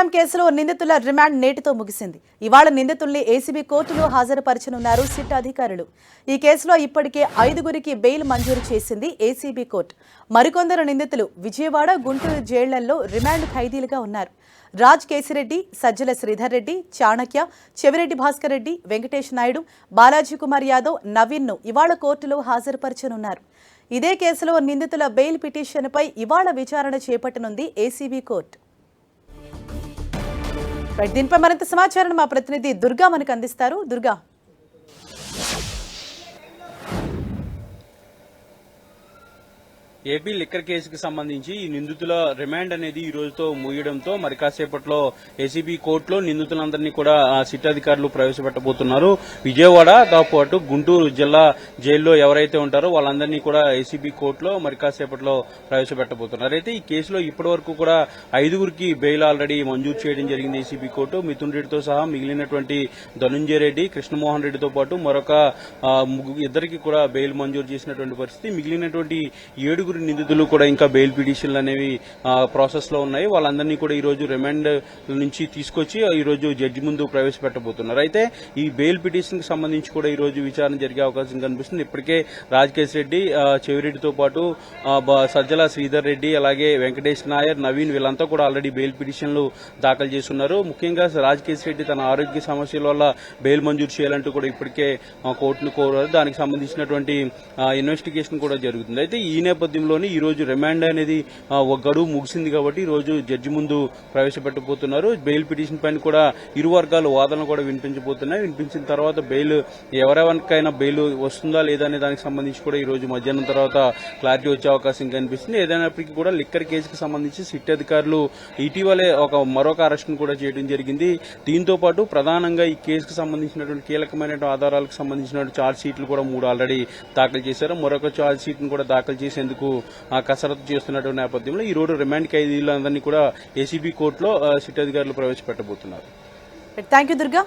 Scam కేసులో నిందితుల remand నేటితో ముగిసింది. ఇవాళ నిందితుల్ని ఏసీబీ కోర్టులో హాజరుపరచనున్నారు సిట్ అధికారులు. ఈ కేసులో ఇప్పటికే ఐదుగురికి బెయిల్ మంజూరు చేసింది ఏసీబీ కోర్టు. మరికొందరు నిందితులు విజయవాడ గుంటూరు జైళ్ళలో రిమాండ్ ఖైదీలుగా ఉన్నారు. రాజ్ కేసిరెడ్డి సజ్జల శ్రీధర్ రెడ్డి చాణక్య చెవిరెడ్డి భాస్కర్ రెడ్డి వెంకటేష్ నాయుడు బాలాజీ కుమార్ యాదవ్ నవీన్ను ఇవాళ కోర్టులో హాజరుపరచనున్నారు. ఇదే కేసులో నిందితుల బెయిల్ పిటిషన్పై ఇవాళ విచారణ చేపట్టనుంది ఏసీబీ కోర్టు. దీనిపై మరింత సమాచారం మా ప్రతినిధి దుర్గా మనకు అందిస్తారు. దుర్గా ఏపీ లిక్కర్ కేసుకు సంబంధించి ఈ నిందితుల రిమాండ్ అనేది ఈ రోజుతో ముగియడంతో మరి కాసేపట్లో ఏసీబీ కోర్టులో నిందితులందరినీ కూడా సిట్ అధికారులు ప్రవేశపెట్టబోతున్నారు. విజయవాడతో పాటు గుంటూరు జిల్లా జైల్లో ఎవరైతే ఉంటారో వాళ్ళందరినీ కూడా ఏసీబీ కోర్టులో మరి కాసేపట్లో ప్రవేశపెట్టబోతున్నారు. అయితే ఈ కేసులో ఇప్పటి వరకు కూడా ఐదుగురికి బెయిల్ ఆల్రెడీ మంజూరు చేయడం జరిగింది ఏసీబీ కోర్టు. మిథున్ రెడ్డితో సహా మిగిలినటువంటి ధనుంజయ రెడ్డి కృష్ణమోహన్ రెడ్డితో పాటు మరొక ముగ్గు- ఇద్దరికి కూడా బెయిల్ మంజూరు చేసినటువంటి పరిస్థితి. మిగిలినటువంటి ఏడుగురు నిందితులు కూడా ఇంకా బెయిల్ పిటిషన్లు అనేవి ప్రాసెస్లో ఉన్నాయి. వాళ్ళందరినీ కూడా ఈ రోజు రిమాండ్ నుంచి తీసుకొచ్చి ఈరోజు జడ్జి ముందు ప్రవేశపెట్టబోతున్నారు. అయితే ఈ బెయిల్ పిటిషన్కి సంబంధించి కూడా ఈ రోజు విచారణ జరిగే అవకాశం కనిపిస్తుంది. ఇప్పటికే రాజకేష్ రెడ్డి చెవిరెడ్డితో పాటు సజ్జల శ్రీధర్ రెడ్డి అలాగే వెంకటేష్ నాయర్ నవీన్ వీళ్ళంతా కూడా ఆల్రెడీ బెయిల్ పిటిషన్లు దాఖలు చేస్తున్నారు. ముఖ్యంగా రాజకేష్ రెడ్డి తన ఆరోగ్య సమస్యల వల్ల బెయిల్ మంజూరు చేయాలంటూ కూడా ఇప్పటికే కోర్టును కోరారు. దానికి సంబంధించినటువంటి ఇన్వెస్టిగేషన్ కూడా జరుగుతుంది. అయితే ఈ నేపథ్యంలోనే ఈ రోజు రిమాండ్ అనేది ఒక గడువు ముగిసింది కాబట్టి ఈ రోజు జడ్జి ముందు ప్రవేశపెట్టబోతున్నారు. బెయిల్ పిటిషన్ పైన కూడా ఇరు వర్గాలు వాదనలు కూడా వినిపించబోతున్నాయి. వినిపించిన తర్వాత బెయిల్ ఎవరెవరికైనా బెయిల్ వస్తుందా లేదా అనే దానికి సంబంధించి కూడా ఈ రోజు మధ్యాహ్నం తర్వాత క్లారిటీ వచ్చే అవకాశం కనిపిస్తుంది. ఏదైనప్పటికీ కూడా లిక్కర్ కేసుకు సంబంధించి సిట్ అధికారులు ఇటీవలే ఒక మరొక అరెస్ట్ను కూడా చేయడం జరిగింది. దీంతో పాటు ప్రధానంగా ఈ కేసుకు సంబంధించినటువంటి కీలకమైన ఆధారాలకు సంబంధించిన చార్జ్ షీట్లు కూడా మూడు ఆల్రెడీ దాఖలు చేశారు. మరొక చార్జ్ షీట్ను కూడా దాఖలు చేసేందుకు కసరత్తు చేస్తున్నటువంటి నేపథ్యంలో ఈ రోజు రిమాండ్ ఖైదీలందరినీ కూడా ఏసీబీ కోర్టులో సిట్ అధికారులు ప్రవేశపెట్టబోతున్నారు. Thank you Durga